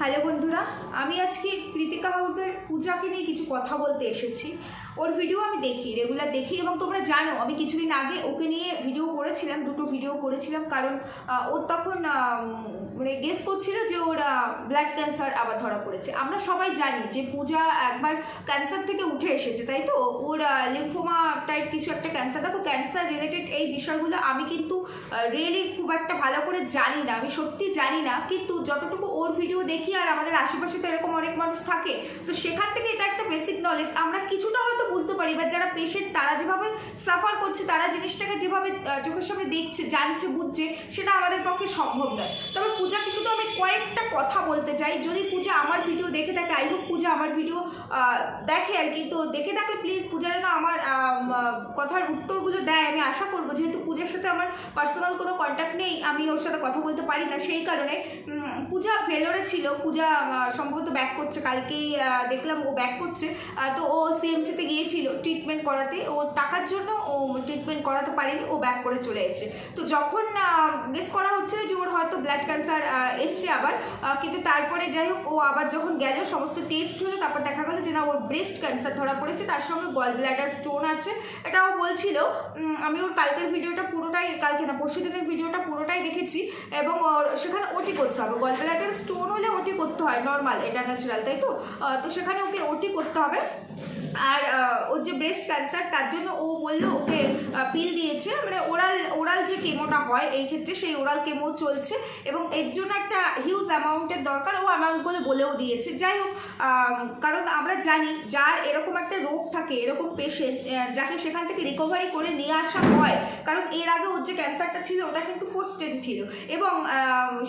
Hello বন্ধুরা, আমি আজকে কৃতিকা হাউসের পূজাকে নিয়ে কিছু কথা বলতে এসেছি। ওর ভিডিও আমি দেখি রেগুলার দেখি এবং তোমরা জানো, আমি কিছুদিন আগে ওকে নিয়ে ভিডিও করেছিলাম, দুটো ভিডিও করেছিলাম, কারণ ওর তখন মানে গেস করছিল যে ওর ব্লাড ক্যান্সার আবার ধরা পড়েছে। আমরা সবাই জানি যে পূজা একবার ক্যান্সার থেকে উঠে এসেছে, তাই তো? ওর লিম্ফোমা টাইপ কিছু একটা ক্যান্সার দেখো ক্যান্সার রিলেটেড এই বিষয়গুলো আমি কিন্তু রিয়েলি খুব একটা ভালো করে জানি না, আমি সত্যি জানি না, কিন্তু যতটুকু ওর ভিডিও দেখি আর আমাদের আশেপাশে তো এরকম অনেক মানুষ থাকে? তো সেখান থেকে এটা একটা বেসিক নলেজ আমরা কিছুটা হয়তো বুঝতে পারি বা যারা পেশেন্ট তারা যেভাবে সাফার করছে, তারা জিনিসটাকে যেভাবে চোখের সামনে দেখছে, জানছে, বুঝছে, সেটা আমাদের পক্ষে সম্ভব নয়। তবে পূজাকে শুধু আমি কয়েকটা কথা বলতে চাই। যদি পূজা আমার ভিডিও দেখে থাকে আই পূজা আমার ভিডিও দেখে আর কি। তো দেখে থাকলে প্লিজ পূজা যেন আমার কথার উত্তরগুলো দেয়। আমি আশা করব, যেহেতু পূজার সাথে আমার পার্সোনাল কোনো কন্ট্যাক্ট নেই, আমি ওর সাথে কথা বলতে পারি না, সেই কারণে পূজা ফেলোরে ছিল। পূজা সম্ভবত ব্যাক করছে। কালকেই দেখলাম ও ব্যাক করছে। তো ও সিএমসিতে গিয়েছিল ট্রিটমেন্ট করাতে। ও টাকার জন্য ও ট্রিটমেন্ট করাতে পারেনি, ও ব্যাক করে চলে এসেছে। তো যখন গেস করা হচ্ছে যে ওর হয়তো ব্লাড ক্যান্সার এসছে আবার কিন্তু তারপরে যাই হোক, ও আবার যখন গেল, সমস্ত টেস্ট হলো, তারপর দেখা গেলো যে না, ওর ব্রেস্ট ক্যান্সার ধরা পড়েছে, তার সঙ্গে গল ব্ল্যাডার স্টোন আছে। এটা ও বলছিল আমি ওর কালকের ভিডিওটা পুরোটাই, কালকে না, পরশু দিনের ভিডিওটা পুরোটাই দেখেছি, এবং ওর সেখানে ওটি করতে হবে। গল ব্ল্যাডার স্টোন হলে ওটি করতে হয় নর্মাল এটা ন্যাচারাল তাই তো? তো সেখানে ওকে ওটি করতে হবে। আর ওর যে ব্রেস্ট ক্যান্সার তার জন্য ও বলল, ওকে পিল দিয়েছে। মানে ওরাল ওরাল যে কেমোটা হয়, এই ক্ষেত্রে সেই ওরাল কেমো চলছে এবং এর জন্য একটা হিউজ অ্যামাউন্টের দরকার। ও অ্যামাউন্টগুলো বলেও দিয়েছে। যাই হোক কারণ আমরা জানি, যার এরকম একটা রোগ থাকে, এরকম পেশেন্ট যাকে সেখান থেকে রিকভারি করে নিয়ে আসা হয়, কারণ এর আগে ওর যে ক্যান্সারটা ছিল, ওটা কিন্তু ফোর্থ স্টেজে ছিল এবং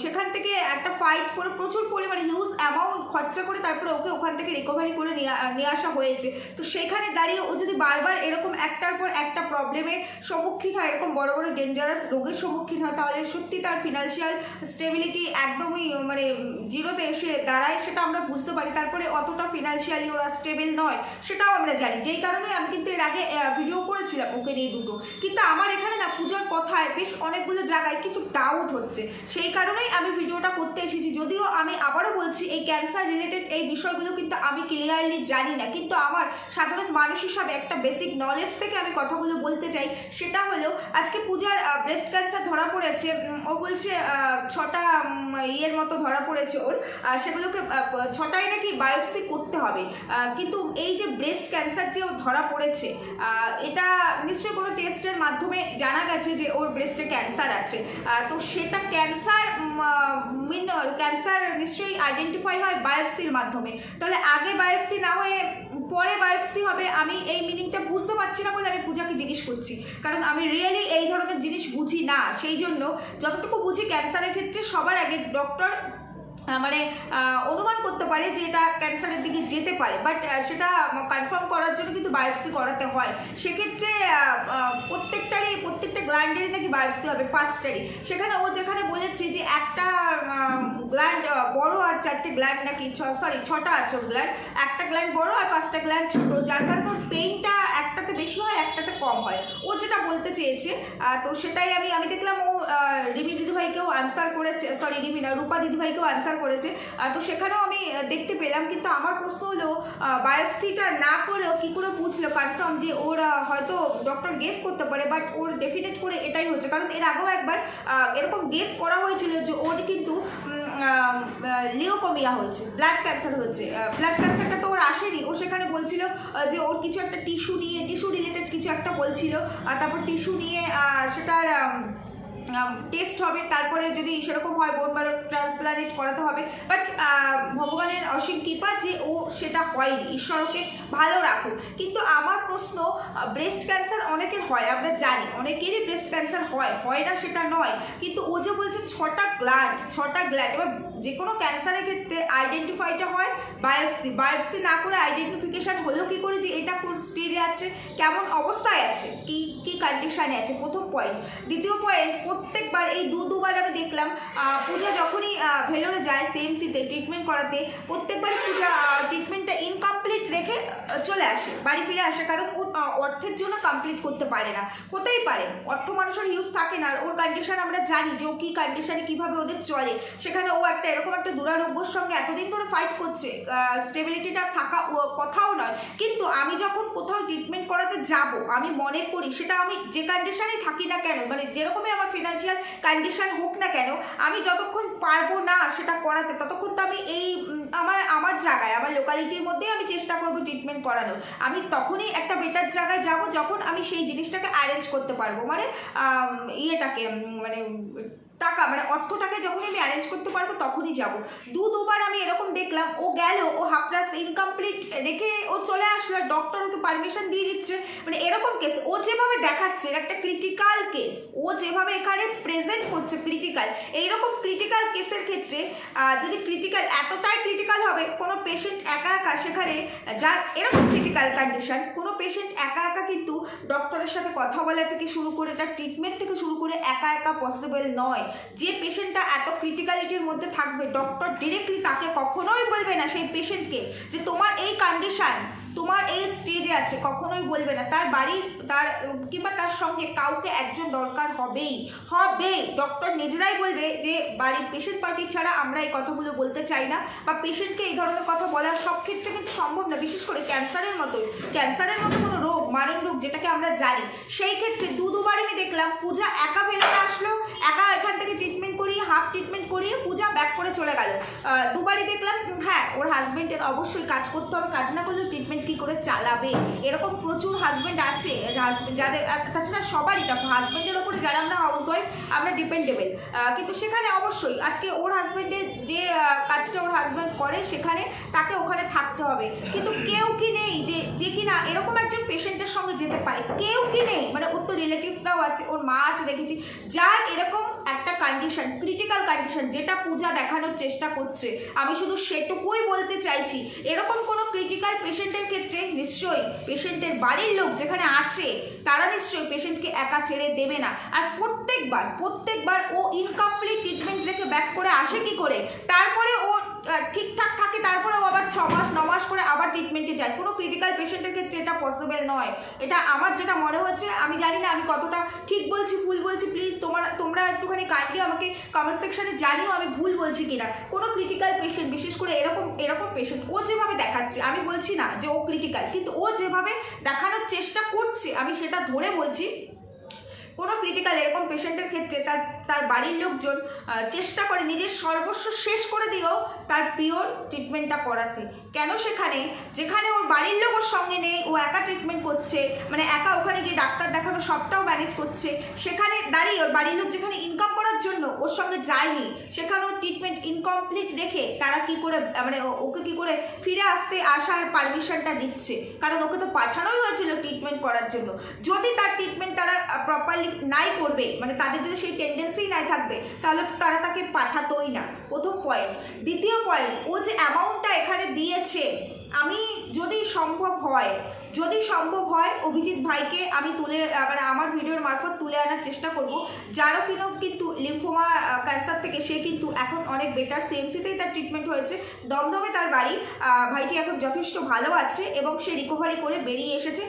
সেখান থেকে একটা ফাইট করে প্রচুর পরিমাণে হিউজ অ্যামাউন্ট খরচা করে তারপরে ওকে ওখান থেকে রিকভারি করে নিয়ে আসা হয়েছে। তো সেখানে দাঁড়িয়ে ও যদি বারবার এরকম একটার পর একটা প্রবলেমের সম্মুখীন হয়, এরকম বড় বড় ডেঞ্জারাস রোগের সম্মুখীন হয়, তাহলে সত্যি তার ফিনান্সিয়াল স্টেবিলিটি একদমই মানে জিরোতে এসে দাঁড়ায় সেটা আমরা বুঝতে পারি। তারপরে অতটা ফিনান্সিয়ালি ওরা স্টেবল নয়, সেটাও আমরা জানি। যেই কারণে আমি কিন্তু এর আগে ভিডিও করেছিলাম ওকে নিয়ে দুটো। কিন্তু আমার এখানে না পূজার কথায় বেশ অনেকগুলো জায়গায় কিছু ডাউট হচ্ছে। সেই কারণেই আমি ভিডিওটা করতে এসেছি। যদিও আমি আবারও বলছি, এই ক্যান্সার রিলেটেড এই বিষয়গুলো কিন্তু আমি ক্লিয়ারলি জানি না। কিন্তু আমার সাধারণ মানুষ হিসাবে একটা বেসিক নলেজ থেকে আমি কথাগুলো বলতে চাই সেটা হলো আজকে পূজার ব্রেস্ট ক্যান্সার ধরা পড়েছে ও বলছে ছটা ইয়ের মতো ধরা পড়েছে ওর। সেগুলোকে ছটাই নাকি বায়োপসি করতে হবে। কিন্তু এই যে ব্রেস্ট ক্যান্সার যে ওর ধরা পড়েছে এটা নিশ্চয়ই কোনো টেস্টের মাধ্যমে জানা গেছে যে ওর ব্রেস্টে ক্যান্সার আছে। তো সেটা ক্যান্সার মিন, ক্যান্সার নিশ্চয়ই আইডেন্টিফাই হয় বায়োপসির মাধ্যমে। তাহলে আগে বায়োপসি না হয়ে পরে বায়োপসি হবে, আমি এই মিনিংটা বুঝতে পারছি না বলে আমি পূজাকে জিজ্ঞেস করছি। কারণ আমি রিয়েলি এই ধরনের জিনিস বুঝি না। সেই জন্য যতটুকু বুঝি ক্যান্সারের ক্ষেত্রে সবার আগে ডক্টর মানে অনুমান করতে পারে যে এটা ক্যান্সারের দিকে যেতে পারে। বাট সেটা কনফার্ম করার জন্য কিন্তু বায়োপসি করাতে হয়। সেক্ষেত্রে প্রত্যেকটারই, প্রত্যেকটা গ্ল্যান্ডেরই নাকি বায়োপসি হবে পাঁচটারই সেখানে ও যেখানে বলেছে যে একটা গ্ল্যান্ড বড় আর চারটে গ্ল্যান্ড নাকি, ছ সরি ছটা আছে ও গ্ল্যান্ড একটা গ্ল্যান্ড বড় আর পাঁচটা গ্ল্যান্ড ছোট, যার কারণে ওর পেইনটা একটাতে বেশি হয়, একটাতে কম হয়। ও যেটা বলতে চেয়েছে তো সেটাই আমি আমি দেখলাম ও রিমি দিদিভাইকেও আনসার করেছে সরি রিমি না, রূপা দিদিভাইকেও আনসার করেছে। তো সেখানেও আমি দেখতে পেলাম, কিন্তু আমার প্রশ্ন হলো বায়োপসিটা না করেও কী করে বুঝলো কনফার্ম যে ওর হয়তো ডক্টর গেস করতে পারে বাট ওর ডেফিনেট করে এটাই হচ্ছে। কারণ এর আগেও একবার এরকম গেস করা হয়েছিল যে ওর কিন্তু লিওকমিয়া হয়েছে ব্লাড ক্যান্সার হয়েছে। ব্লাড ক্যান্সারটা তো ওর আসেনি। ও সেখানে বলছিল যে ওর কিছু একটা টিস্যু নিয়ে টিস্যু রিলেটেড কিছু একটা বলছিল তারপর টিস্যু নিয়ে সেটার টেস্ট হবে। তারপরে যদি সেরকম হয় বোন মারো ট্রান্সপ্লান্ট করাতে হবে। বাট ভগবানের অসীম কৃপা যে ও সেটা হয়নি। ঈশ্বরকে ভালো রাখুক। কিন্তু আমার প্রশ্ন ব্রেস্ট ক্যান্সার অনেকের হয়, আমরা জানি। অনেকেরই ব্রেস্ট ক্যান্সার হয়। হয় না সেটা নয়। কিন্তু ও যে বলছে ছটা গ্ল্যান্ড ছটা গ্ল্যান্ড এবার যে কোনো ক্যান্সারের ক্ষেত্রে আইডেন্টিফাইটা হয় বায়োপসি বায়োপসি না করে আইডেন্টিফিকেশান হলেও কী করে যে এটা কোন স্টেজে আছে, কেমন অবস্থায় আছে, কি কি কন্ডিশানে আছে, প্রথম পয়েন্ট দ্বিতীয় পয়েন্ট প্রত্যেকবার এই দু, দুবার আমি দেখলাম পূজা যখনই ভেলোরে যায় সিএমসিতে ট্রিটমেন্ট করাতে প্রত্যেকবার পূজা ট্রিটমেন্টটা ইনকমপ্লিট রেখে চলে আসে। বাড়ি ফিরে আসে, কারণ ও অর্থের জন্য কমপ্লিট করতে পারে না। হতেই পারে, অর্থ মানুষের ইউজ থাকে না ওর কন্ডিশন আমরা জানি যে ও কী কন্ডিশনে কীভাবে ওদের চলে। সেখানে ও একটা এরকম একটা দুরারোগ্যর সঙ্গে এতদিন ধরে ফাইট করছে স্টেবিলিটিটা থাকা কথাও নয়। কিন্তু আমি যখন কোথাও ট্রিটমেন্ট করাতে যাব, আমি মনে করি সেটা আমি যে কন্ডিশনেই থাকি না কেন মানে যেরকমই আমার ফিনান্সিয়াল কন্ডিশন হোক না কেন, আমি যতক্ষণ পারব না সেটা করাতে, ততক্ষণ তো আমি এই আমার আমার জায়গায়, আমার লোকালিটির মধ্যেই আমি চেষ্টা করব ট্রিটমেন্ট করানোর। আমি তখনই একটা বেটার জায়গায় যাব যখন আমি সেই জিনিসটাকে অ্যারেঞ্জ করতে পারব। মানে ইয়েটাকে মানে টাকা মানে অর্থটাকে যখন আমি অ্যারেঞ্জ করতে পারব তখনই যাব। দু দুবার আমি এরকম দেখলাম, ও গেল, ও হাফরাস ইনকমপ্লিট রেখে ও চলে আসলো আর ডক্টর ওকে পারমিশন দিয়ে দিচ্ছে। মানে এরকম কেস ও যেভাবে দেখাচ্ছে একটা ক্রিটিক্যাল কেস ও যেভাবে এখানে প্রেজেন্ট করছে ক্রিটিক্যাল এইরকম ক্রিটিক্যাল কেসের ক্ষেত্রে যদি ক্রিটিক্যাল এতটাই ক্রিটিক্যাল হবে, কোনো পেশেন্ট একা একা সেখানে, যার এরকম ক্রিটিক্যাল কন্ডিশন কোনো পেশেন্ট একা একা কিন্তু ডক্টরের সাথে কথা বলা থেকে শুরু করে তার ট্রিটমেন্ট থেকে শুরু করে একা একা পসিবল নয়। যে পেশেন্টটা এত ক্রিটিক্যালিটির মধ্যে থাকবে ডক্টর ডিরেক্টলি তাকে কখনোই বলবে না সেই পেশেন্টকে যে তোমার এই কন্ডিশন তোমার এই স্টেজে আছে, কখনোই বলবে না। তার বাড়ি, তার, কিংবা তার সঙ্গে কাউকে একজন দরকার হবেই। হবে ডক্টর নিজেরাই বলবে যে, বাড়ির পেশেন্ট পার্টি ছাড়া আমরা এই কথাগুলো বলতে চাই না। বা পেশেন্টকে এই ধরনের কথা বলার সব ক্ষেত্রে কিন্তু সম্ভব না। বিশেষ করে ক্যান্সারের মতোই। ক্যান্সারের মতো কোনো মারণ রোগ যেটাকে আমরা জানি, সেই ক্ষেত্রে দু দুবার আমি দেখলাম পূজা একা ফেলে আসলো, একা এখান থেকে ট্রিটমেন্ট করিয়ে হাফ ট্রিটমেন্ট করিয়ে পূজা ব্যাক করে চলে গেল। দুবারই দেখলাম হ্যাঁ ওর হাজবেন্ডের অবশ্যই কাজ করতে হবে, কাজ না করলে ট্রিটমেন্ট কী করে চালাবে? এরকম প্রচুর হাজবেন্ড আছে যাদের তাছাড়া সবারই দেখো হাজবেন্ডের ওপরে যারা আমরা হাউস ওয়াইফ আমরা ডিপেন্ডেবল কিন্তু সেখানে অবশ্যই, আজকে ওর হাজব্যান্ডের যে কাজটা ওর হাজব্যান্ড করে, সেখানে তাকে ওখানে থাকতে হবে। কিন্তু কেউ কি নেই যে যে কিনা এরকম একজন পেশেন্টের সঙ্গে যেতে পারে। কেউ কি নেই? মানে ওর তো রিলেটিভসরাও আছে, ওর মা আছে, দেখেছি। যার এরকম একটা কন্ডিশন ক্রিটিক্যাল কন্ডিশন যেটা পূজা দেখানোর চেষ্টা করছে, আমি শুধু সেটুকুই বলতে চাইছি, এরকম কোনো ক্রিটিক্যাল পেশেন্টের ক্ষেত্রে নিশ্চয়ই পেশেন্টের বাড়ির লোক যেখানে আছে, তারা নিশ্চয়ই পেশেন্টকে একা ছেড়ে দেবে না। আর প্রত্যেকবার প্রত্যেকবার ও ইনকমপ্লিট ট্রিটমেন্ট রেখে ব্যাক করে আসে কি করে? তারপরে ও ঠিকঠাক থাকে তারপরে ও আবার ছ মাস, ন মাস করে আবার ট্রিটমেন্টে যায়। কোনো ক্রিটিক্যাল পেশেন্টের ক্ষেত্রে এটা পসিবল নয়। এটা আমার যেটা মনে হচ্ছে, আমি জানি না, আমি কতটা ঠিক বলছি, ভুল বলছি প্লিজ তোমার, তোমরা একটুখানি কাইন্ডলি আমাকে কমেন্ট সেকশনে জানিও আমি ভুল বলছি কিনা। কোনো ক্রিটিক্যাল পেশেন্ট বিশেষ করে এরকম এরকম পেশেন্ট ও যেভাবে দেখাচ্ছে, আমি বলছি না যে ও ক্রিটিক্যাল কিন্তু ও যেভাবে দেখানোর চেষ্টা করছে, আমি সেটা ধরে বলছি কোনো ক্রিটিক্যাল এরকম পেশেন্টের ক্ষেত্রে তার তার বাড়ির লোকজন চেষ্টা করে নিজের সর্বস্ব শেষ করে দিয়েও তার পিওর ট্রিটমেন্টটা করাতে। কেন সেখানে? যেখানে ওর বাড়ির লোক ওর সঙ্গে নেই, ও একা ট্রিটমেন্ট করছে মানে একা ওখানে গিয়ে ডাক্তার দেখানো সবটাও ম্যানেজ করছে, সেখানে দাঁড়িয়ে ওর বাড়ির লোক যেখানে ইনকাম জন্য ওর সঙ্গে যায়নি। সেখানেও ট্রিটমেন্ট ইনকমপ্লিট রেখে তারা কি করে মানে ওকে কি করে ফিরে আসতে আসার পারমিশনটা দিচ্ছে কারণ ওকে তো পাঠানোই হয়েছিল ট্রিটমেন্ট করার জন্য। যদি তার ট্রিটমেন্ট তারা প্রপারলি নাই করবে মানে তাদের যদি সেই টেন্ডেন্সি নাই থাকবে, তাহলে তারা তাকে পাঠাতোই না। প্রথম পয়েন্ট দ্বিতীয় পয়েন্ট ও যে অ্যামাউন্টটা এখানে দিয়েছে, আমি যদি সম্ভব হয় যদি সম্ভব হয়, অভিজিৎ ভাইকে আমি তুলে মানে আমার ভিডিওর মারফত তুলে আনার চেষ্টা করব। যারও কিনো কিন্তু লিম্ফোমা ক্যান্সার থেকে সে কিন্তু এখন অনেক বেটার সিএমসিতেই তার ট্রিটমেন্ট হয়েছে। দমদমে তার বাড়ি। ভাইটি এখন যথেষ্ট ভালো আছে এবং সে রিকভারি করে বেরিয়ে এসেছে।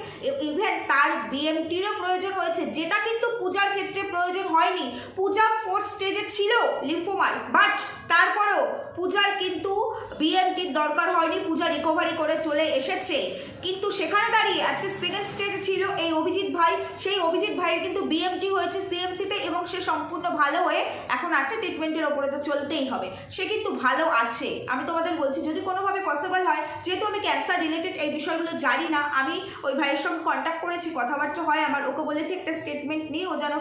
ইভেন তার বিএমটিরও প্রয়োজন হয়েছে, যেটা কিন্তু পূজার ক্ষেত্রে প্রয়োজন হয়নি। পূজা ফোর্থ স্টেজে ছিল লিম্ফোমায় বাট তারপরেও পূজার কিন্তু বিএমটির দরকার হয়নি পূজা রিকভারি করে চলে এসেছে। কিন্তু সেখানে দাঁড়িয়ে আজকে সেকেন্ড স্টেজে ছিল এই অভিজিৎ ভাই। সেই অভিজিৎ ভাইয়ের কিন্তু বিএমটি হয়েছে সিএমসিতে এবং সে সম্পূর্ণ ভালো হয়ে এখন আছে ট্রিটমেন্টের ওপরে, তো চলতেই হবে। সে কিন্তু ভালো আছে। আমি তোমাদের বলছি, যদি কোনোভাবে পসিবল হয়, যেহেতু আমি ক্যান্সার রিলেটেড এই বিষয়গুলো জানি না, আমি ওই ভাইয়ের সঙ্গে কন্ট্যাক্ট করেছি, কথাবার্তা হয়, আমার ওকে বলেছি একটা স্টেটমেন্ট নিয়ে, ও যেন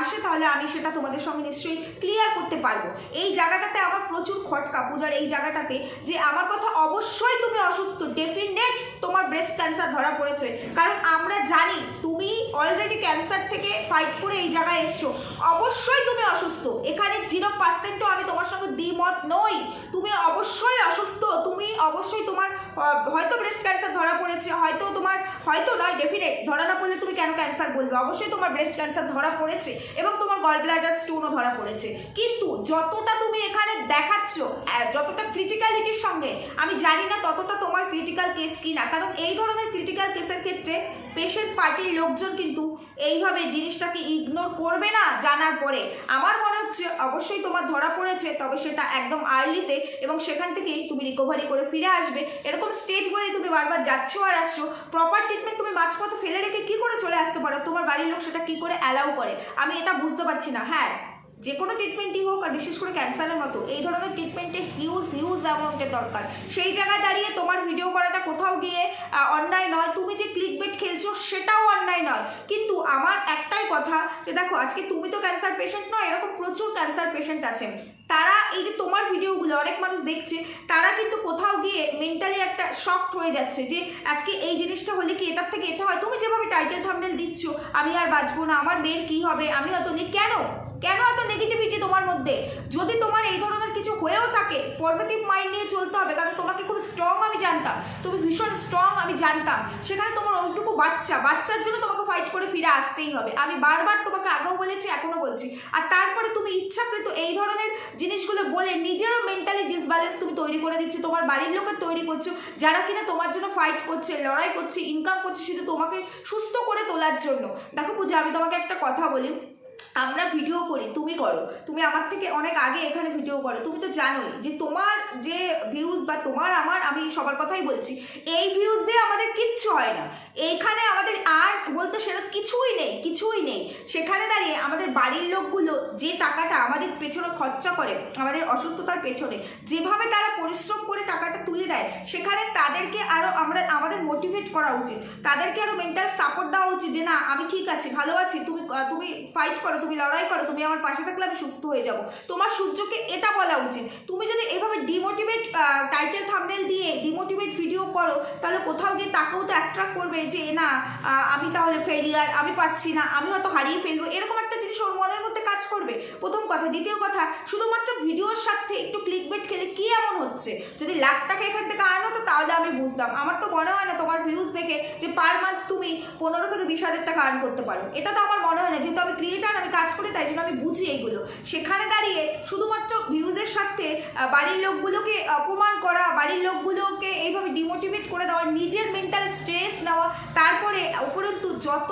আসে, তাহলে আমি সেটা তোমাদের সঙ্গে নিশ্চয়ই ক্লিয়ার করতে পারব। এই জায়গাটাতে আমার প্রচুর খটকা পূজার এই জায়গাটাতে যে আমার কথা অবশ্যই তুমি অসুস্থ ডেফিনেট তোমার ব্রেস্ট ক্যান্সার ধরা পড়েছে। কারণ আমরা জানি তুমি অলরেডি ক্যান্সার থেকে ফাইট করে এই জায়গায় এসছো। অবশ্যই তুমি অসুস্থ। এখানে জিরো পার্সেন্টও আমি তোমার সঙ্গে দ্বিমত নই। তুমি অবশ্যই অসুস্থ। তুমি অবশ্যই তোমার হয়তো ব্রেস্ট ক্যান্সার ধরা পড়েছে, হয়তো তোমার, হয়তো নয় ডেফিনেট ধরা না পড়লে তুমি কেন ক্যান্সার বলবে? অবশ্যই তোমার ব্রেস্ট ক্যান্সার ধরা পড়েছে এবং গল ব্লাডার স্টোনও ধরা পড়েছে। কিন্তু যতটা তুমি এখানে দেখাচ্ছ যতটা ক্রিটিক্যালিটির সঙ্গে, আমি জানি না ততটা তোমার ক্রিটিক্যাল কেস কি না কারণ এই ধরনের ক্রিটিক্যাল কেসের ক্ষেত্রে পেশেন্ট পার্টির লোকজন কিন্তু এইভাবে জিনিসটাকে ইগনোর করবে না জানার পরে। আমার মনে হচ্ছে অবশ্যই তোমার ধরা পড়েছে, তবে সেটা একদম আর্লিতে এবং সেখান থেকেই তুমি রিকভারি করে ফিরে আসবে। এরকম স্টেজ বলে তুমি বারবার যাচ্ছ আর আসছো প্রপার ট্রিটমেন্ট তুমি মাঝপথে ফেলে রেখে কি করে চলে আসতে পারো? তোমার বাড়ির লোক সেটা কি করে অ্যালাউ করে? আমি এটা বুঝতে পারছি না। হ্যাঁ যে কোনো ট্রিটমেন্টই হোক আর বিশেষ করে ক্যান্সারের মতো, এই ধরনের ট্রিটমেন্টে হিউজ হিউজ অ্যামাউন্টের দরকার। সেই জায়গায় দাঁড়িয়ে তোমার ভিডিও করাটা কোথাও গিয়ে অন্যায় নয়। তুমি যে ক্লিক বেট খেলছো সেটাও অন্যায় নয়। কিন্তু আমার একটাই কথা যে দেখো, আজকে তুমি তো ক্যান্সার পেশেন্ট নয়, এরকম প্রচুর ক্যান্সার পেশেন্ট আছে তারা এই যে তোমার ভিডিওগুলো অনেক মানুষ দেখছে, তারা কিন্তু কোথাও গিয়ে মেন্টালি একটা শক্ট হয়ে যাচ্ছে যে আজকে এই জিনিসটা হলে কি এটার থেকে এটা হয়? তুমি যেভাবে টাইটেল থামনেল দিচ্ছ, আমি আর বাঁচবো না, আমার মেয়ের কি হবে? আমি হয়তো নেই কেন? কেন এত নেগেটিভিটি তোমার মধ্যে? যদি তোমার এই ধরনের কিছু হয়েও থাকে পজিটিভ মাইন্ড নিয়ে চলতে হবে, কারণ তোমাকে খুব স্ট্রং আমি জানতাম। তুমি ভীষণ স্ট্রং আমি জানতাম। সেখানে তোমার ওইটুকু বাচ্চা, বাচ্চার জন্য তোমাকে ফাইট করে ফিরে আসতেই হবে। আমি বারবার তোমাকে আগেও বলেছি, এখনও বলছি। আর তারপরে তুমি ইচ্ছাকৃত এই ধরনের জিনিসগুলো বলে নিজেরও মেন্টালি ডিসব্যালেন্স তুমি তৈরি করে দিচ্ছ, তোমার বাড়ির লোকের তৈরি করছ, যারা কিনা তোমার জন্য ফাইট করছে, লড়াই করছে ইনকাম করছে শুধু তোমাকে সুস্থ করে তোলার জন্য। দেখো পূজা, আমি তোমাকে একটা কথা বলি। আমরা ভিডিও করি, তুমি করো। তুমি আমার থেকে অনেক আগে এখানে ভিডিও করো। তুমি তো জানোই যে তোমার যে ভিউজ বা তোমার আমার, আমি সবার কথাই বলছি, এই ভিউজ দিয়ে আমাদের কিচ্ছু হয় না। এইখানে আমাদের আর বলতে সেটা কিছুই নেই কিছুই নেই। সেখানে দাঁড়িয়ে আমাদের বাড়ির লোকগুলো যে টাকাটা আমাদের পেছনে খরচা করে, আমাদের অসুস্থতার পেছনে, যেভাবে তারা পরিশ্রম করে টাকাটা তুলে দেয়, সেখানে তাদেরকে আরও আমরা, আমাদের মোটিভেট করা উচিত। তাদেরকে আরও মেন্টাল সাপোর্ট দেওয়া উচিত যে, না, আমি ঠিক আছি, ভালো আছি, তুমি তুমি ফাইট করো। তুমি লড়াই করো, তুমি আমার পাশে থাকলে আমি সুস্থ হয়ে যাব। তোমার সূর্যকে এটা বলা উচিত। তুমি যদি এভাবে ডিমোটিভেট টাইটেল থামনেল দিয়ে ডিমোটিভেট ভিডিও করো, তাহলে কোথাও গিয়ে তাকেও তো অ্যাট্রাক্ট করবে যে না আমি তাহলে ফেলিয়ার আমি পাচ্ছি না, আমি হয়তো হারিয়ে ফেলব। এরকম একটা জিনিস ওর মনের মধ্যে কাজ করবে। প্রথম কথা। দ্বিতীয় কথা, শুধুমাত্র ভিডিওর সাথে একটু ক্লিক বেট খেলে কি এমন হচ্ছে? যদি লাখ টাকা এখান থেকে আনো, তো তাহলে আমি বুঝতাম আমার তো মনে হয় না তোমার ভিউজ দেখে যে পার মান্থ তুমি পনেরো থেকে বিশ হাজার টাকা আর্ন করতে পারো। এটা তো আমার মনে হয় না। যেহেতু আমি ক্রিয়েটার আমি কাজ করি, তাই জন্য আমি বুঝি এইগুলো। সেখানে দাঁড়িয়ে শুধুমাত্র ভিউজের সাথে বাড়ির লোকগুলোকে অপমান করা, বাড়ির লোকগুলোকে এইভাবে ডিমোটিভেট করে দেওয়া, নিজের মেন্টাল স্ট্রেস নেওয়া, তারপরে উপরন্তু যত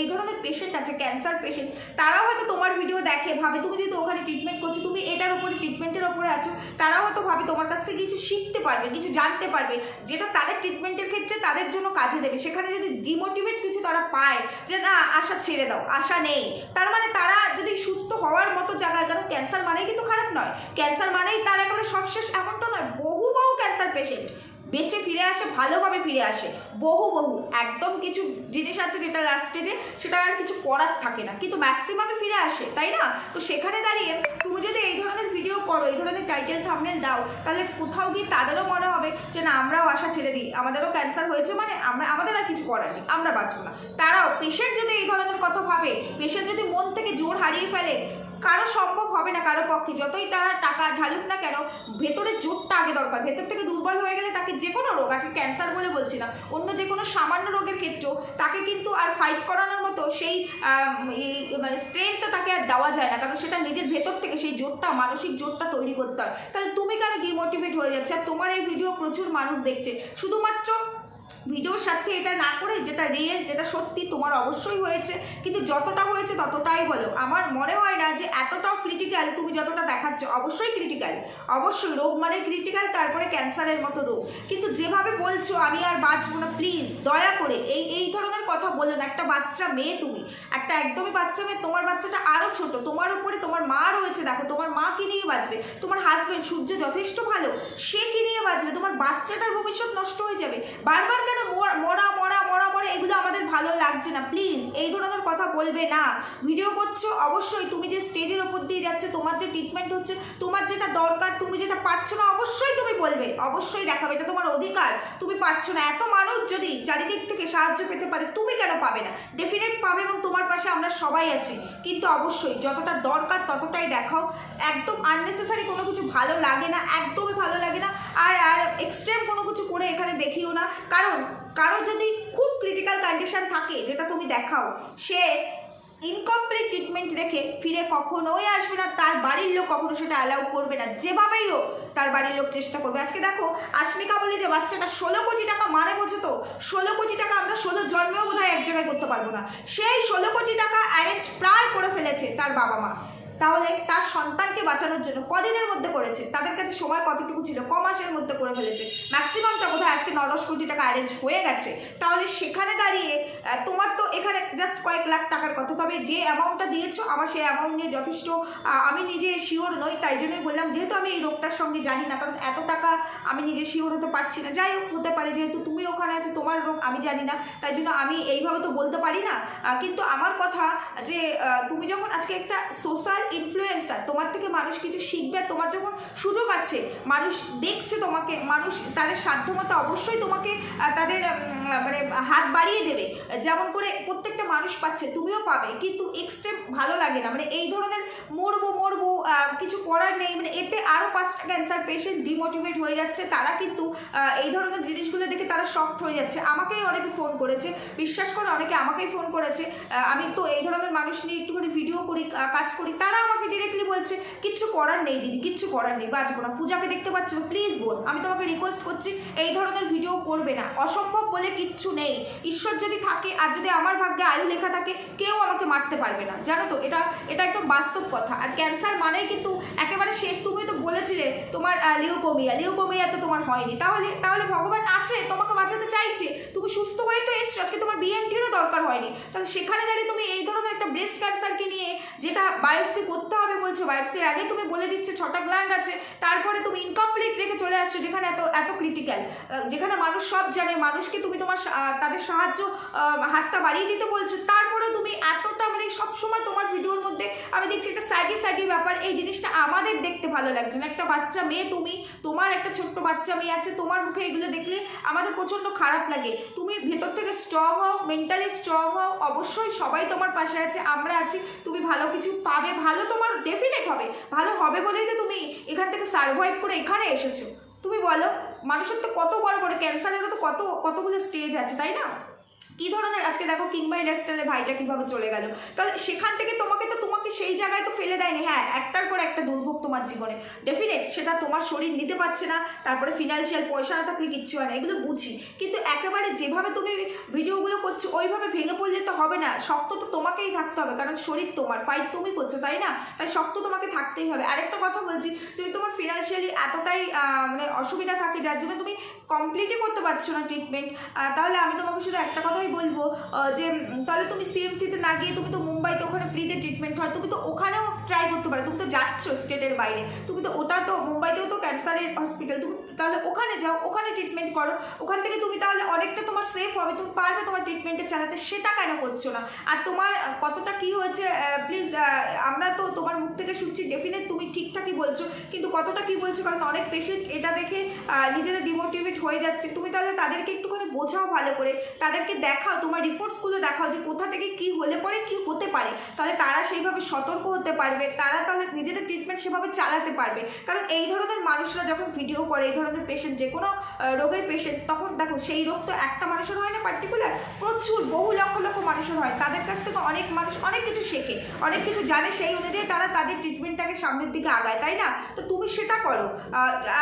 এই ধরনের পেশেন্ট আছে ক্যান্সার পেশেন্ট তারাও হয়তো তোমার ভিডিও দেখে, ভাবে তুমি যেহেতু ওখানে ট্রিটমেন্ট করছ, তুমি এটার উপরে ট্রিটমেন্টের ওপরে আছো, তারাও হয়তো ভাবে তোমার কাছ থেকে কিছু শিখতে পারবে, কিছু জানতে পারবে, যেটা তাদের ট্রিটমেন্টের ক্ষেত্রে তাদের জন্য কাজে দেবে। সেখানে যদি ডিমোটিভেট কিছু তারা পায়, যে না, আশা ছেড়ে দাও, আশা নেই, তার মানে তারা যদি সুস্থ হওয়ার মতো জায়গায়, কারণ ক্যান্সার মানেই কিন্তু খারাপ নয়। ক্যান্সার মানেই তার একেবারে সবশেষ, এমনটা নয়, বহু বহু ক্যান্সার পেশেন্ট বেঁচে ফিরে আসে, ভালোভাবে ফিরে আসে। বহু বহু, একদম কিছু জিনিস আছে যেটা লাস্ট স্টেজে সেটা আর কিছু করার থাকে না। কিন্তু ম্যাক্সিমামে ফিরে আসে, তাই না? তো সেখানে দাঁড়িয়ে তুমি যদি এই ধরনের ভিডিও করো, এই ধরনের টাইটেল থামনেল দাও, তাহলে কোথাও গিয়ে তাদেরও মনে হবে যে, না, আমরাও আশা ছেড়ে দিই। আমাদেরও ক্যান্সার হয়েছে মানে আমরা, আমাদের আর কিছু করার নেই, আমরা বাঁচবো না। তারাও পেশেন্ট যদি এই ধরনের কথা ভাবে পেশেন্ট যদি মন থেকে জোর হারিয়ে ফেলে কারও সম্ভব হবে না কারও পক্ষে। যতই তারা টাকা ঢালুক না কেন, ভেতরের জোরটা আগে দরকার। ভেতর থেকে দুর্বল হয়ে গেলে তাকে যে কোনো রোগ, আজকে ক্যান্সার বলে বলছি না, অন্য যে কোনো সামান্য রোগের ক্ষেত্রেও তাকে কিন্তু আর ফাইট করানোর মতো সেই মানে স্ট্রেংথটা তাকে আর দেওয়া যায় না। কারণ সেটা নিজের ভেতর থেকে সেই জোরটা, মানসিক জোরটা তৈরি করতে হয়। তাহলে তুমি কেন ডিমোটিভেট হয়ে যাচ্ছে? আর তোমার এই ভিডিও প্রচুর মানুষ দেখছে। শুধুমাত্র ভিডিওর সাথে এটা না করে যেটা রিয়েল যেটা সত্যি তোমার অবশ্যই হয়েছে। কিন্তু যতটা হয়েছে ততটাই বলো আমার মনে হয় না যে এতটাও ক্রিটিক্যাল তুমি যতটা দেখাচ্ছ, অবশ্যই ক্রিটিক্যাল অবশ্যই রোগ মানে ক্রিটিক্যাল তারপরে ক্যান্সারের মতো রোগ। কিন্তু যেভাবে বলছো, আমি আর বাঁচবো না। প্লিজ দয়া করে, এই এই ধরনের কথা বলো না। একটা বাচ্চা মেয়ে তুমি, একটা একদমই বাচ্চা মেয়ে, তোমার বাচ্চাটা আরও ছোট। তোমার উপরে তোমার মা রয়েছে, দেখো, তোমার মা কি নিয়ে বাঁচবে? তোমার হাজবেন্ড সূর্য যথেষ্ট ভালো, সে কি নিয়ে বাচ্চাটার ভবিষ্যৎ নষ্ট হয়ে যাবে। বারবার কেন মরা মরা এগুলো আমাদের ভালো লাগছে না। প্লিজ এই ধরনের কথা বলবে না। ভিডিও করছ, অবশ্যই তুমি যে স্টেজের ওপর দিয়ে যাচ্ছ, তোমার যে ট্রিটমেন্ট হচ্ছে, তোমার যেটা দরকার, তুমি যেটা পাচ্ছ না, অবশ্যই তুমি বলবে। অবশ্যই দেখাবে, এটা তোমার অধিকার। তুমি পাচ্ছ না, এত মানুষ যদি চারিদিক থেকে সাহায্য পেতে পারে, তুমি কেন পাবে না? ডেফিনেট পাবে এবং তোমার পাশে আমরা সবাই আছি। কিন্তু অবশ্যই, যতটা দরকার ততটাই দেখাও। একদম আননেসেসারি কোনো কিছু ভালো লাগে না, একদমই ভালো লাগে না। আর আর এক্সট্রিম কোনো কিছু করে এখানে দেখিও না। কারণ কারও যদি খুব ক্রিটিক্যাল কন্ডিশন থাকে, যেটা তুমি দেখাও, সে ইনকমপ্লিট ট্রিটমেন্ট রেখে ফিরে কখনোই আসবে না, তার বাড়ির লোক কখনো সেটা অ্যালাউ করবে না, যেভাবেই হোক তার বাড়ির লোক চেষ্টা করবে। আজকে দেখো, আশ্মিকা বলে যে বাচ্চাটা ষোলো কোটি টাকা মানে বোঝো তো, ষোলো কোটি টাকা আমরা ষোলো জন্মেও বোধ এক জায়গায় করতে পারব না। সেই ষোলো কোটি টাকা অ্যারেঞ্জ প্রায় করে ফেলেছে তার বাবা মা। তাহলে তার সন্তানকে বাঁচানোর জন্য কদিনের মধ্যে করেছে? তাদের কাছে সময় কতটুকু ছিল? ক মাসের মধ্যে করে ফেলেছে? ম্যাক্সিমামটা বোধহয় আজকে ন দশ কোটি টাকা অ্যারেঞ্জ হয়ে গেছে। তাহলে সেখানে দাঁড়িয়ে তোমার তো এখানে জাস্ট কয়েক লাখ টাকার কথা। তবে যে অ্যামাউন্টটা দিয়েছ, আমার সেই অ্যামাউন্ট নিয়ে যথেষ্ট আমি নিজে শিওর নই। তাই জন্যই বললাম, যেহেতু আমি এই রোগটার সঙ্গে জানি না, কারণ এত টাকা আমি নিজে শিওর হতে পারছি না। যাই হোক, হতে পারে, যেহেতু তুমি ওখানে আছো, তোমার রোগ আমি জানি না। তাই জন্য আমি এইভাবে তো বলতে পারি না। কিন্তু আমার কথা যে তুমি যখন আজকে একটা সোশ্যাল ইনফ্লুয়েন্সার তোমার থেকে মানুষ কিছু শিখবে তোমার যখন সুযোগ আছে, মানুষ দেখছে তোমাকে, মানুষ তাদের সাধ্যমতো অবশ্যই তোমাকে তাদের মানে হাত বাড়িয়ে দেবে। যেমন করে প্রত্যেকটা মানুষ পাচ্ছে, তুমিও পাবে, কিন্তু এক্সট্রিম ভালো লাগে না। মানে এই ধরনের মরবো মরবো কিছু করার নেই। মানে এতে আরও পাঁচটা ক্যান্সার পেশেন্ট ডিমোটিভেট হয়ে যাচ্ছে। তারা কিন্তু এই ধরনের জিনিসগুলো দেখে তারা শক্ট হয়ে যাচ্ছে। আমাকেই অনেকে ফোন করেছে। বিশ্বাস করে, অনেকে আমাকেই ফোন করেছে। আমি তো এই ধরনের মানুষ নিয়ে একটুখানি ভিডিও করি কাজ করি। তারা আমাকে ডিরেক্টলি বলছে, কিচ্ছু করার নেই দিদি, কিচ্ছু করার নেই বাঁচবো না। পূজাকে দেখতে পাচ্ছ প্লিজ বোন, আমি তোমাকে রিকোয়েস্ট করছি, এই ধরনের ভিডিও করবে না। অসম্ভব বলে কিচ্ছু নেই। ঈশ্বর যদি থাকে আর যদি আমার ভাগ্যে আয়ু লেখা থাকে, কেউ আমাকে মারতে পারবে না। জানো তো, এটা এটা একদম বাস্তব কথা। আর ক্যান্সার মানেই কিন্তু একেবারে শেষ। তুমি তো বলেছিলে তোমার লিউকোমিয়া লিউকোমিয়া তো তোমার হয়নি। তাহলে তাহলে ভগবান আছে, তোমাকে বাঁচাতে চাইছে। তুমি সুস্থ হয়ে তো এসছো। আজকে তোমার বিএনটিরও দরকার হয়নি। তাহলে সেখানে দাঁড়িয়ে তুমি এই ধরনের একটা ব্রেস্ট ক্যান্সারকে নিয়ে, যেটা বায়োপসি করতে হবে বলছো বায়োপসির আগে তুমি বলে দিচ্ছে ছটা গ্ল্যান্ড আছে, তারপরে তুমি ইনকমপ্লিট রেখে চলে আসছো যেখানে এত এত ক্রিটিক্যাল যেখানে মানুষ সব জানে, মানুষকে তুমি তোমার তাদের সাহায্য হাতটা বাড়িয়ে দিতে বলছো, তারপরে তুমি এতটা মানে সবসময় তোমার ভিডিওর মধ্যে আমি দেখছি একটা স্যাগি স্যাগি ব্যাপার, এই জিনিসটা আমাদের দেখতে ভালো লাগছে না। একটা বাচ্চা মেয়ে তুমি, তোমার একটা ছোট্ট বাচ্চা মেয়ে আছে, তোমার মুখে এগুলো দেখলে আমাদের প্রচণ্ড খারাপ লাগে। তুমি ভেতর থেকে স্ট্রং হও মেন্টালি স্ট্রং হও, অবশ্যই সবাই তোমার পাশে আছে, আমরা আছি, তুমি ভালো কিছু পাবে, ভালো তোমার ডেফিনেট হবে। ভালো হবে বলেই তো তুমি এখান থেকে সার্ভাইভ করে এখানে এসেছ। তুমি বলো, মানুষের তো কত বড় বড় ক্যান্সারেরও তো কত, কতগুলো স্টেজ আছে, তাই না? কি ধরনের? আজকে দেখো কিংবাই লাইফস্টাইলে ভাইটা কীভাবে চলে গেল। তাহলে সেখান থেকে তোমাকে তো, তোমাকে সেই জায়গায় তো ফেলে দেয়নি। হ্যাঁ একটার পর একটা দুর্ভোগ তোমার জীবনে। ডেফিনেট সেটা তোমার শরীর নিতে পারছে না, তারপরে ফিনান্সিয়াল পয়সা না থাকলে কিচ্ছু হয় না, এগুলো বুঝি। কিন্তু একেবারে যেভাবে তুমি ভিডিওগুলো করছ, ওইভাবে ভেঙে পড়লে তো হবে না। শক্ত তো তোমাকেই থাকতে হবে, কারণ শরীর তোমার ফাইট তুমি করছ, তাই না? তাই শক্ত তোমাকে থাকতেই হবে। আরেকটা কথা বলছি, যদি তোমার ফিনান্সিয়ালি এতটাই মানে অসুবিধা থাকে, যার জন্য তুমি কমপ্লিটই করতে পারছ না ট্রিটমেন্ট তাহলে আমি তোমাকে শুধু একটা কথাই বলব যে তাহলে তুমি সিএমসিতে না গিয়ে তুমি তো মুম্বাইতে ওখানে ফ্রিতে ট্রিটমেন্ট হয়, তুমি তো ওখানেও ট্রাই করতে পারো। যাচ্ছ স্টেটের বাইরে। তুমি তো ওটা তো মুম্বাইতেও তো ক্যান্সারের হসপিটাল তুমি তাহলে ওখানে যাও, ওখানে ট্রিটমেন্ট করো। ওখান থেকে তুমি তাহলে অনেকটা তোমার সেফ হবে, তুমি পারবে তোমার ট্রিটমেন্টে চালাতে, সেটা কেন করছ না? আর তোমার কতটা কি হয়েছে প্লিজ আমরা তো তোমার মুখ থেকে শুনছি ডেফিনেট তুমি ঠিকঠাকই বলছো, কিন্তু কতটা কি বলছো, কারণ অনেক পেশেন্ট এটা দেখে নিজেরা ডিমোটিভেট হয়ে যাচ্ছে। তুমি তাহলে তাদেরকে একটুখানি বোঝাও ভালো করে, তাদেরকে দেখাও, তোমার রিপোর্টসগুলো দেখাও যে কোথা থেকে কি হলে পরে কি হতে পারে। তাহলে তারা সেইভাবে সতর্ক হতে পারবে, তারা তাহলে নিজেদের ট্রিটমেন্ট সেভাবে চালাতে পারবে। কারণ এই ধরনের মানুষরা যখন ভিডিও করে, এই ধরনের পেশেন্ট যে কোনো রোগের পেশেন্ট তখন দেখো সেই রোগ তো একটা মানুষের হয় না পার্টিকুলার প্রচুর, বহু লক্ষ লক্ষ মানুষের হয়। তাদের কাছ থেকে অনেক মানুষ অনেক কিছু শেখে। অনেক কিছু জানে, সেই অনুযায়ী তারা তাদের ট্রিটমেন্টটাকে সামনের দিকে আগায়, তাই না? তো তুমি সেটা করো।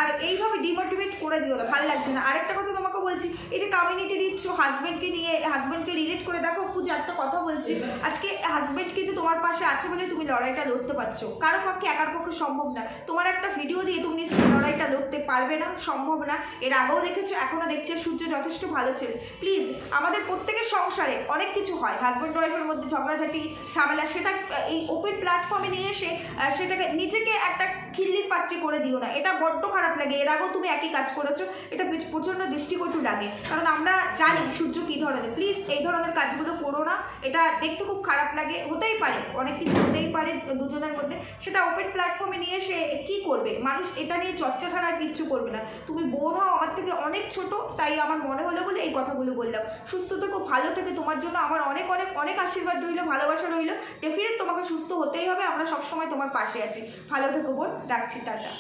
আর এইভাবে ডিমোটিভেট করে দিও না, ভালো লাগছে না। আরেকটা কথা তোমাকে বলছি, এই যে কমিউনিটি দিচ্ছ হাজব্যান্ডকে নিয়ে হাজব্যান্ডকে রিলেট করে, দেখো পূজা একটা কথা বলছি, আজকে হাজব্যান্ড কিন্তু তোমার পাশে আছে বলে তুমি লড়াইটা লড়তে পারছ। কারও পক্ষে, একার পক্ষে সম্ভব না। তোমার একটা ভিডিও দিয়ে তুমি নিশ্চয়ই লড়াইটা লড়তে পারবে না, সম্ভব না। এর আগেও দেখেছ এখনও দেখছি সূর্য যথেষ্ট ভালো ছেলে। প্লিজ আমাদের প্রত্যেকের সংসারে অনেক কিছু হয়। হাজব্যান্ড ওয়াইফের মধ্যে ঝগড়াঝাটি, ঝামেলা, সেটা এই ওপেন প্ল্যাটফর্মে নিয়ে এসে সেটাকে, নিজেকে একটা খিল্লির পাত্রে করে দিও না। এটা বড্ড খারাপ লাগে। এর আগেও তুমি একই কাজ করেছ। এটা প্রচণ্ড দৃষ্টিকটু লাগে। কারণ আমরা জানি সূর্য কী ধরনের। প্লিজ এই ধরনের কাজগুলো করো না। এটা দেখতে খুব খারাপ লাগে। হতেই পারে। অনেক কিছু হতেই পারে দুজনের মধ্যে। সেটা ওপেন প্ল্যাটফর্মে নিয়ে এসে কি করবে? মানুষ এটা নিয়ে চর্চা ছাড়া কিচ্ছু করবে না। তুমি বোন হও, আমার থেকে অনেক ছোট, তাই আমার মনে হলো বলে এই কথাগুলো বললাম। সুস্থ থেকো, ভালো থেকে। তোমার জন্য আমার অনেক অনেক অনেক আশীর্বাদ রইল, ভালোবাসা রইল। ডেফিনেট তোমাকে সুস্থ হতেই হবে। আমরা সবসময় তোমার পাশে আছি। ভালো থেকো বোন। রাখছি টাটা।